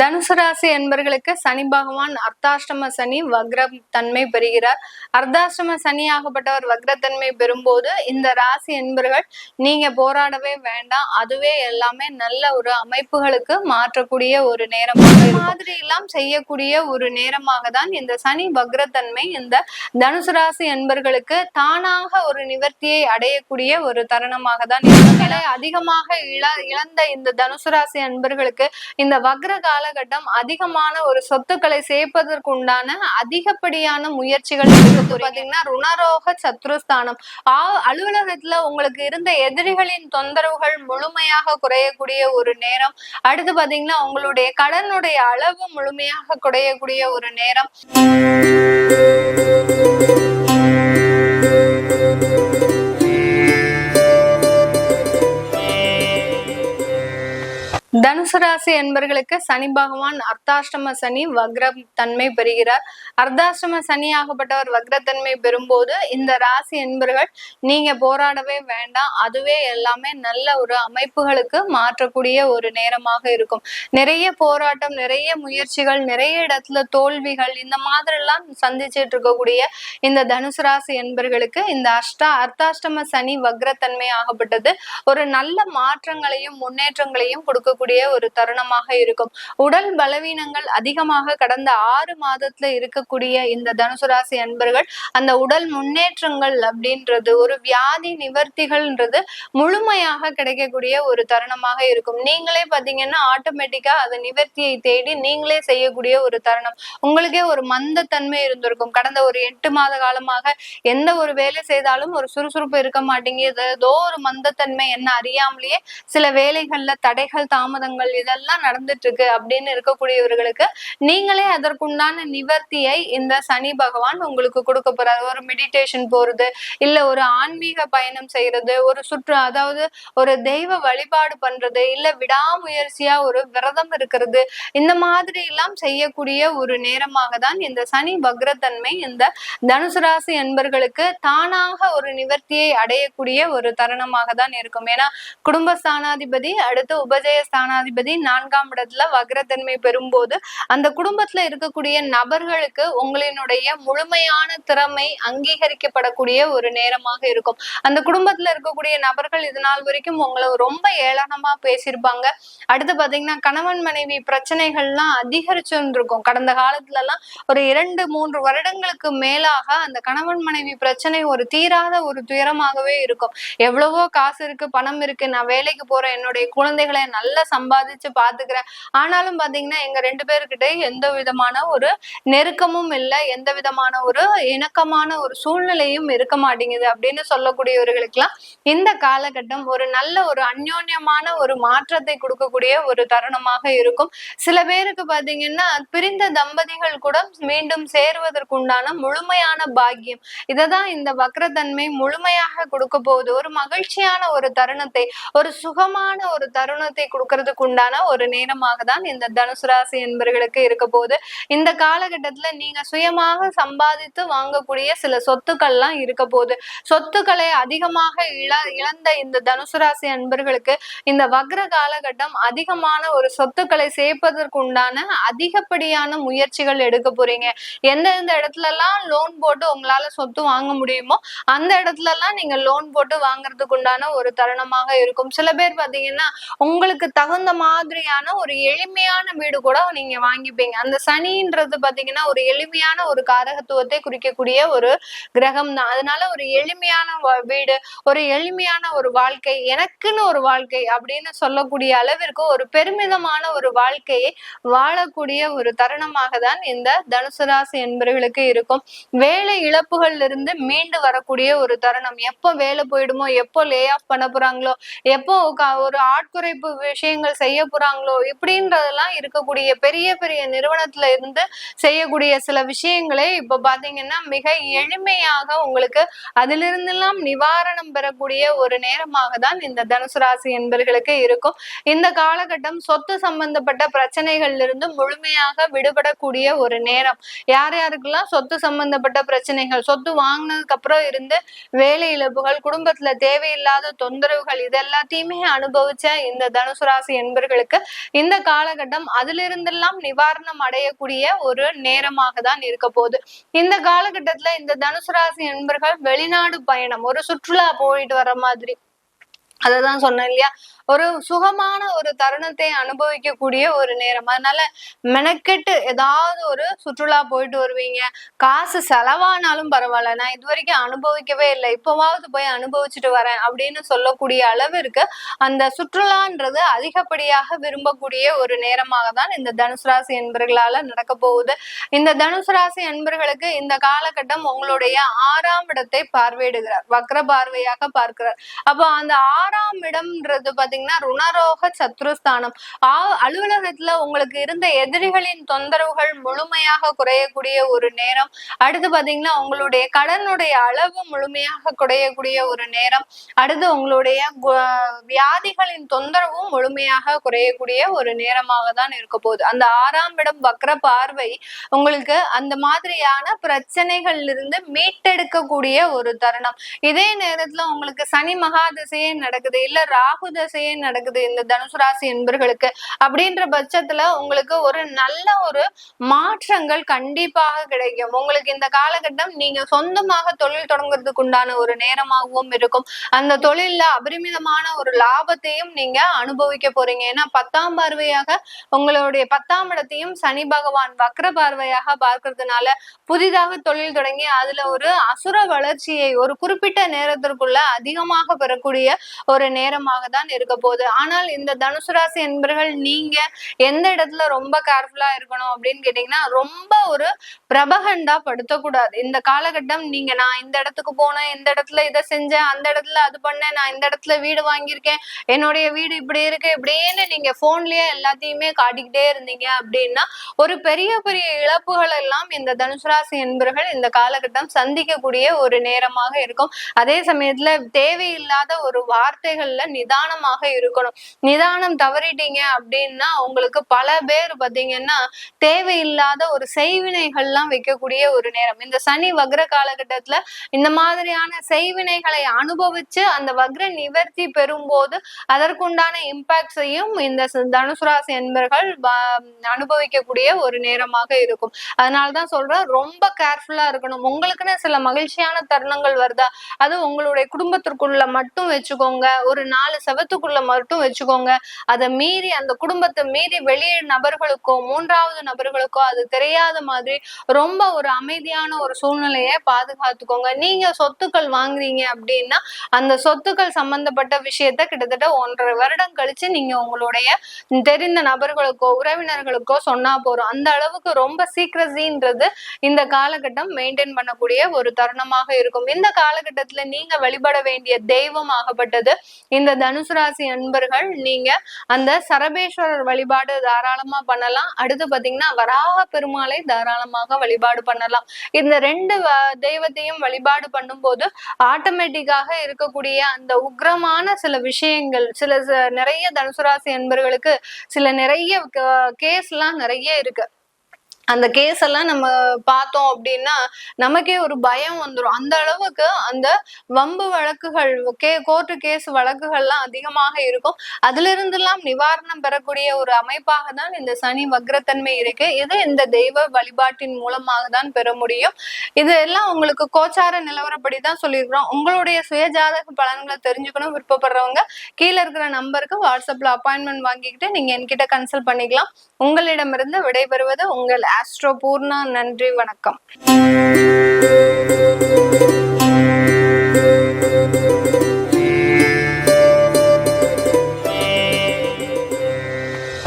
தனுசு ராசி என்பர்களுக்கு சனி பகவான் அர்த்தாஷ்டம சனி வக்ரம் தன்மை பெறுகிறார். அர்த்தாஷ்டம சனி ஆகப்பட்டவர் வக்ரத்தன்மை பெறும்போது இந்த ராசி என்பர்கள் நீங்க போராடவே வேண்டாம். அதுவே எல்லாமே நல்ல ஒரு அமைப்புகளுக்கு மாற்றக்கூடிய ஒரு நேரமாக மாதிரி எல்லாம் செய்யக்கூடிய ஒரு நேரமாக தான் இந்த சனி வக்ரத்தன்மை இந்த தனுசு ராசி என்பர்களுக்கு தானாக ஒரு நிவர்த்தியை அடையக்கூடிய ஒரு தருணமாக தான் நிலை அதிகமாக இழ இழந்த இந்த தனுசு ராசி அன்பர்களுக்கு இந்த வக்ர காலகட்டம் அதிகமான ஒரு சொத்துக்களை சேர்ப்பதற்கு உண்டான அதிகப்படியான முயற்சிகள் பாத்தீங்கன்னா ருணரோக சத்ருஸ்தானம். அலுவலகத்துல உங்களுக்கு இருந்த எதிரிகளின் தொந்தரவுகள் முழுமையாக குறையக்கூடிய ஒரு நேரம். அடுத்து பாத்தீங்கன்னா உங்களுடைய கடனுடைய அளவு முழுமையாக குறையக்கூடிய ஒரு நேரம். தனுசு ராசி என்பர்களுக்கு சனி பகவான் அர்த்தாஷ்டம சனி வக்ரம் தன்மை பெறுகிறார். அர்த்தாஷ்டம சனி ஆகப்பட்டவர் வக்ரத்தன்மை பெறும்போது இந்த ராசி என்பர்கள் நீங்க போராடவே வேண்டாம். அதுவே எல்லாமே நல்ல ஒரு அமைப்புகளுக்கு மாற்றக்கூடிய ஒரு நேரமாக இருக்கும். நிறைய போராட்டம் நிறைய முயற்சிகள் நிறைய இடத்துல தோல்விகள் இந்த மாதிரி எல்லாம் சந்திச்சிட்டு இருக்கக்கூடிய இந்த தனுசு ராசி என்பர்களுக்கு இந்த அஷ்டா அர்த்தாஷ்டம சனி வக்ரத்தன்மை ஆகப்பட்டது. ஒரு நல்ல மாற்றங்களையும் முன்னேற்றங்களையும் கொடுக்கக்கூடிய ஒரு தருணமாக இருக்கும். உடல் பலவீனங்கள் அதிகமாக கடந்த ஆறு மாதத்துல இருக்கக்கூடிய இந்த தனுசு ராசி அன்பர்கள் அந்த உடல் முன்னேற்றங்கள் அப்படின்றது ஒரு வியாதி நிவர்த்திகள்ன்றது முழுமையாக கிடைக்கக்கூடிய ஒரு தருணமாக இருக்கும். நீங்களே பாத்தீங்கன்னா ஆட்டோமேட்டிக்கா அது நிவர்த்தியை தேடி நீங்களே செய்யக்கூடிய ஒரு தருணம். உங்களுக்கே ஒரு மந்த தன்மை இருந்திருக்கும். கடந்த ஒரு எட்டு மாத காலமாக எந்த ஒரு வேலை செய்தாலும் ஒரு சுறுசுறுப்பு இருக்க மாட்டேங்குது. ஏதோ ஒரு மந்தத்தன்மை என்ன அறியாமலேயே சில வேலைகள்ல தடைகள் தாமதங்கள் இதெல்லாம் நடந்துட்டு இருக்கு அப்படின்னு இருக்கக்கூடியவர்களுக்கு நீங்களே அதற்குண்டான நிவர்த்தியை இந்த சனி பகவான் உங்களுக்கு கொடுக்க போறாரு. ஒரு மெடிடேஷன் போறது இல்ல ஒரு ஆன்மீக பயணம் செய்யறது ஒரு சுற்று அதாவது ஒரு தெய்வ வழிபாடு பண்றது இல்ல விடாமுயற்சியா ஒரு விரதம் இருக்கிறது இந்த மாதிரி எல்லாம் செய்யக்கூடிய ஒரு நேரமாக தான் இந்த சனி வக்ரத்தன்மை இந்த தனுசு ராசி என்பர்களுக்கு தானாக ஒரு நிவர்த்தியை அடையக்கூடிய ஒரு தருணமாக தான் இருக்கும். ஏன்னா குடும்ப ஸ்தானாதிபதி அடுத்து உபஜய ஸ்தானாதிபதி நான்காம் இடத்துல வக்ரத்தன்மை பெறும்போது அந்த குடும்பத்துல இருக்கக்கூடிய நபர்களுக்கு உங்களினுடைய முழுமையான திறமை அங்கீகரிக்கப்படக்கூடிய ஒரு நேரமாக இருக்கும். அந்த குடும்பத்துல இருக்கக்கூடிய நபர்கள் இது நாள் வரைக்கும் உங்களை ரொம்ப ஏளனமா பேசியிருப்பாங்க. அடுத்து பாத்தீங்கன்னா கணவன் மனைவி பிரச்சனைகள்லாம் அதிகரிச்சுருக்கும் கடந்த காலத்துல எல்லாம் ஒரு இரண்டு மூன்று வருடங்களுக்கு மேலாக அந்த கணவன் மனைவி பிரச்சனை ஒரு தீராத ஒரு துயரமாகவே இருக்கும். எவ்வளவோ காசு இருக்கு பணம் இருக்கு நான் வேலைக்கு போறேன் என்னுடைய குழந்தைகளை நல்லா சம்பாதிச்சு பாத்துக்கிறேன். ஆனாலும் பாத்தீங்கன்னா எங்க ரெண்டு பேருக்கிட்ட எந்த விதமான ஒரு நெருக்கமும் இல்லை எந்த விதமான ஒரு இணக்கமான ஒரு சூழ்நிலையும் இருக்க மாட்டேங்குது அப்படின்னு சொல்லக்கூடியவர்களுக்கெல்லாம் இந்த காலகட்டம் ஒரு நல்ல ஒரு அந்யோன்யமான ஒரு மாற்றத்தை கொடுக்கக்கூடிய ஒரு தருணமாக இருக்கும். சில பேருக்கு பாத்தீங்கன்னா பிரிந்த தம்பதிகள் கூட மீண்டும் சேருவதற்குண்டான முழுமையான பாக்கியம். இததான் இந்த வக்ரத்தன்மை முழுமையாக கொடுக்க போகுது. ஒரு மகிழ்ச்சியான ஒரு தருணத்தை ஒரு சுகமான ஒரு தருணத்தை கொடுக்கறதுக்கு உண்டான ஒரு நேரமாக தான் இந்த தனுசு ராசி என்பர்களுக்கு இருக்க போகுது. இந்த காலகட்டத்துல நீங்க சுயமாக சம்பாதித்து வாங்கக்கூடிய சில சொத்துக்கள்லாம் இருக்க போகுது. சொத்துக்களை அதிகமாக இழ இழந்த இந்த தனுசு ராசி அன்பர்களுக்கு இந்த வக்ர காலகட்டம் அதிகமான ஒரு சொத்துக்களை சேர்ப்பதற்கு உண்டான அதிகப்படியான முயற்சிகள் எடுக்க போறீங்க. எந்தெந்த இடத்துல எல்லாம் லோன் போட்டு உங்களால சொத்து வாங்க முடியுமோ அந்த இடத்துல எல்லாம் நீங்க லோன் போட்டு வாங்குறதுக்கு உண்டான ஒரு தருணமாக இருக்கும். சில பேர் பாத்தீங்கன்னா உங்களுக்கு தகுந்த மாதிரி மாதிரியான ஒரு எளிமையான வீடு கூட நீங்க வாங்கிப்பீங்க. அந்த சனின்றது பாத்தீங்கன்னா ஒரு எளிமையான ஒரு காரகத்துவத்தை குறிக்கக்கூடிய ஒரு கிரகம் தான் அதனால ஒரு எளிமையான வீடு ஒரு எளிமையான ஒரு வாழ்க்கை எனக்குன்னு ஒரு வாழ்க்கை அப்படின்னு சொல்லக்கூடிய அளவிற்கு ஒரு பெருமிதமான ஒரு வாழ்க்கையை வாழக்கூடிய ஒரு தருணமாக தான் இந்த தனுசு ராசி என்பவர்களுக்கு இருக்கும். வேலை இழப்புகள்ல இருந்து மீண்டு வரக்கூடிய ஒரு தருணம். எப்போ வேலை போயிடுமோ எப்போ லே ஆஃப் பண்ண போறாங்களோ எப்போ ஒரு ஆட்குறைப்பு விஷயங்கள் செய்ய போறாங்களோ இப்படின்றதெல்லாம் இருக்கக்கூடிய பெரிய பெரிய நிறுவனத்துல இருந்து செய்யக்கூடிய சில விஷயங்களே இப்ப பாத்தீங்கன்னா மிக எளிமையாக உங்களுக்கு அதிலிருந்தெல்லாம் நிவாரணம் பெறக்கூடிய ஒரு நேரமாக தான் இந்த தனுசு ராசி என்பர்களுக்கு இருக்கும். இந்த காலகட்டம் சொத்து சம்பந்தப்பட்ட பிரச்சனைகள்ல இருந்து முழுமையாக விடுபடக்கூடிய ஒரு நேரம். யார் யாருக்கெல்லாம் சொத்து சம்பந்தப்பட்ட பிரச்சனைகள் சொத்து வாங்கினதுக்கு அப்புறம் இருந்து வேலை இழப்புகள் குடும்பத்துல தேவையில்லாத தொந்தரவுகள் இது எல்லாத்தையுமே அனுபவிச்ச இந்த தனுசு ராசி என்பர்கள் என்பர்களுக்கு இந்த காலகட்டம் அதிலிருந்தெல்லாம் நிவாரணம் அடையக்கூடிய ஒரு நேரமாக தான் இருக்க போகுது. இந்த காலகட்டத்துல இந்த தனுசு ராசி நண்பர்கள் வெளிநாடு பயணம் ஒரு சுற்றுலா போயிட்டு வர மாதிரி அததான் சொன்னேன் இல்லையா? ஒரு சுகமான ஒரு தருணத்தை அனுபவிக்கக்கூடிய ஒரு நேரம். அதனால மெனக்கெட்டு ஏதாவது ஒரு சுற்றுலா போயிட்டு வருவீங்க. காசு செலவானாலும் பரவாயில்ல. நான் இது வரைக்கும் அனுபவிக்கவே இல்லை. இப்பவாவது போய் அனுபவிச்சுட்டு வரேன் அப்படின்னு சொல்லக்கூடிய அளவிற்கு அந்த சுற்றுலான்றது அதிகப்படியாக விரும்பக்கூடிய ஒரு நேரமாக தான் இந்த தனுசு ராசி என்பர்களால நடக்க போகுது. இந்த தனுசு ராசி என்பர்களுக்கு இந்த காலகட்டம் உங்களுடைய ஆறாம் இடத்தை பார்வையிடுகிறார். வக்ர பார்வையாக பார்க்கிறார். அப்போ அந்த ஆறாம் இடம்ன்றது பாத்தீங்கன்னா ருணரோக சத்ருஸ்தானம். அலுவலகத்துல உங்களுக்கு இருந்த எதிரிகளின் தொந்தரவுகள் முழுமையாக குறையக்கூடிய ஒரு நேரம். அடுத்து பாத்தீங்கன்னா உங்களுடைய கடனுடைய அளவு முழுமையாக குறையக்கூடிய ஒரு நேரம். அடுத்து உங்களுடைய வியாதிகளின் தொந்தரவும் முழுமையாக குறையக்கூடிய ஒரு நேரமாக தான் இருக்க போகுது. அந்த ஆறாம் இடம் வக்ர பார்வை உங்களுக்கு அந்த மாதிரியான பிரச்சனைகள்ல இருந்து மீட்டெடுக்கக்கூடிய ஒரு தருணம். இதே நேரத்துல உங்களுக்கு சனி மகாதசையே நடக்குது இல்ல ராகு தசையே நடக்குது இந்த தனுசு ராசி என்பர்களுக்கு அப்படின்ற பட்சத்துல உங்களுக்கு ஒரு நல்ல ஒரு மாற்றங்கள் கண்டிப்பாக கிடைக்கும். உங்களுக்கு இந்த காலகட்டம் நீங்க சொந்தமாக தொழில் தொடங்குறதுக்கு உண்டான ஒரு நேரமாகவும் இருக்கும். அந்த தொழில்ல அபரிமிதமான ஒரு லாபத்தையும் நீங்க அனுபவிக்க போறீங்க. ஏன்னா பத்தாம் பார்வையாக உங்களுடைய பத்தாம் இடத்தையும் சனி பகவான் வக்ர பார்வையாக பார்க்கறதுனால புதிதாக தொழில் தொடங்கி அதுல ஒரு அசுர வளர்ச்சியை ஒரு குறிப்பிட்ட நேரத்திற்குள்ள அதிகமாக பெறக்கூடிய ஒரு நேரமாக தான் இருக்க போகுது. ஆனால் இந்த தனுசு ராசி என்பர்கள் நீங்க எந்த இடத்துல ரொம்ப கேர்ஃபுல்லா இருக்கணும் அப்படின்னு கேட்டீங்கன்னா ரொம்ப ஒரு பிரபகண்டா படுத்தக்கூடாது. இந்த காலகட்டம் நீங்க நான் இந்த இடத்துக்கு போனேன் இந்த இடத்துல இதை செஞ்சேன் அந்த இடத்துல அது பண்ணேன் நான் இந்த இடத்துல வீடு வாங்கியிருக்கேன் என்னுடைய வீடு இப்படி இருக்கு இப்படின்னு நீங்க போன்லயே எல்லாத்தையுமே காட்டிக்கிட்டே இருந்தீங்க அப்படின்னா ஒரு பெரிய பெரிய இழப்புகள் எல்லாம் இந்த தனுசு ராசி என்பர்கள் இந்த காலகட்டம் சந்திக்கக்கூடிய ஒரு நேரமாக இருக்கும். அதே சமயத்துல தேவையில்லாத ஒரு வார்த்தை வார்த்தைகள்ல நிதானமாக இருக்கணும். நிதானம் தவறிட்டீங்க அப்படின்னா உங்களுக்கு பல பேர் பாத்தீங்கன்னா தேவையில்லாத ஒரு செய்வினைகள்லாம் வைக்கக்கூடிய ஒரு நேரம். இந்த சனி வக்ர காலகட்டத்துல இந்த மாதிரியான செய்வினைகளை அனுபவிச்சு அந்த வக்ர நிவர்த்தி பெறும்போது அதற்குண்டான இம்பாக்ட்ஸையும் இந்த தனுசு ராசி என்பர்கள் அனுபவிக்கக்கூடிய ஒரு நேரமாக இருக்கும். அதனாலதான் சொல்றேன் ரொம்ப கேர்ஃபுல்லா இருக்கணும். உங்களுக்குன்னு சில மகிழ்ச்சியான தருணங்கள் வருதா? அது உங்களுடைய குடும்பத்திற்குள்ள மட்டும் வச்சுக்கோங்க. ஒரு நாலு செவத்துக்குள்ள மட்டும் வச்சுக்கோங்க. அதை மீறி அந்த குடும்பத்தை மீறி வெளியே நபர்களுக்கோ மூன்றாவது நபர்களுக்கோ அது தெரியாத மாதிரி ரொம்ப ஒரு அமைதியான ஒரு சூழ்நிலையை பாதுகாத்துக்கோங்க. நீங்க சொத்துக்கள் வாங்குறீங்க அப்படின்னா அந்த சொத்துக்கள் சம்பந்தப்பட்ட விஷயத்த கிட்டத்தட்ட ஒன்றரை வருடம் கழிச்சு நீங்க உங்களுடைய தெரிந்த நபர்களுக்கோ உறவினர்களுக்கோ சொன்னா போறோம் அந்த அளவுக்கு ரொம்ப சீக்கிரசின்றது இந்த காலகட்டம் மெயின்டைன் பண்ணக்கூடிய ஒரு தருணமாக இருக்கும். இந்த காலகட்டத்துல நீங்க வழிபட வேண்டிய தெய்வம் ஆகப்பட்டது இந்த தனுசு ராசி அன்பர்கள் நீங்க அந்த சரபேஸ்வரர் வழிபாடு தாராளமா பண்ணலாம். அடுத்து பாத்தீங்கன்னா வராக பெருமாளை தாராளமாக வழிபாடு பண்ணலாம். இந்த ரெண்டு தெய்வத்தையும் வழிபாடு பண்ணும்போது ஆட்டோமேட்டிக்காக இருக்கக்கூடிய அந்த உக்ரமான சில விஷயங்கள் சில நிறைய தனுசு ராசி என்பர்களுக்கு சில நிறைய கேஸ் எல்லாம் நிறைய இருக்கு. அந்த கேஸ் எல்லாம் நம்ம பார்த்தோம் அப்படின்னா நமக்கே ஒரு பயம் வந்துடும் அந்த அளவுக்கு அந்த வம்பு வழக்குகள் கே கோர்ட்டு கேஸ் வழக்குகள்லாம் அதிகமாக இருக்கும். அதுல இருந்தெல்லாம் நிவாரணம் பெறக்கூடிய ஒரு அமைப்பாக தான் இந்த சனி வக்ரத்தன்மை இருக்கு. இது இந்த தெய்வ வழிபாட்டின் மூலமாக தான் பெற முடியும். இது எல்லாம் உங்களுக்கு கோச்சார நிலவரப்படி தான் சொல்லியிருக்கிறோம். உங்களுடைய சுயஜாதக பலன்களை தெரிஞ்சுக்கணும் விருப்பப்படுறவங்க கீழே இருக்கிற நம்பருக்கு வாட்ஸ்அப்ல அப்பாயின்மெண்ட் வாங்கிக்கிட்டு நீங்க என்கிட்ட கன்சல்ட் பண்ணிக்கலாம். உங்களிடமிருந்து விடைபெறுவது உங்கள் ஆஸ்ட்ரோ பூர்ண நன்றி வணக்கம்.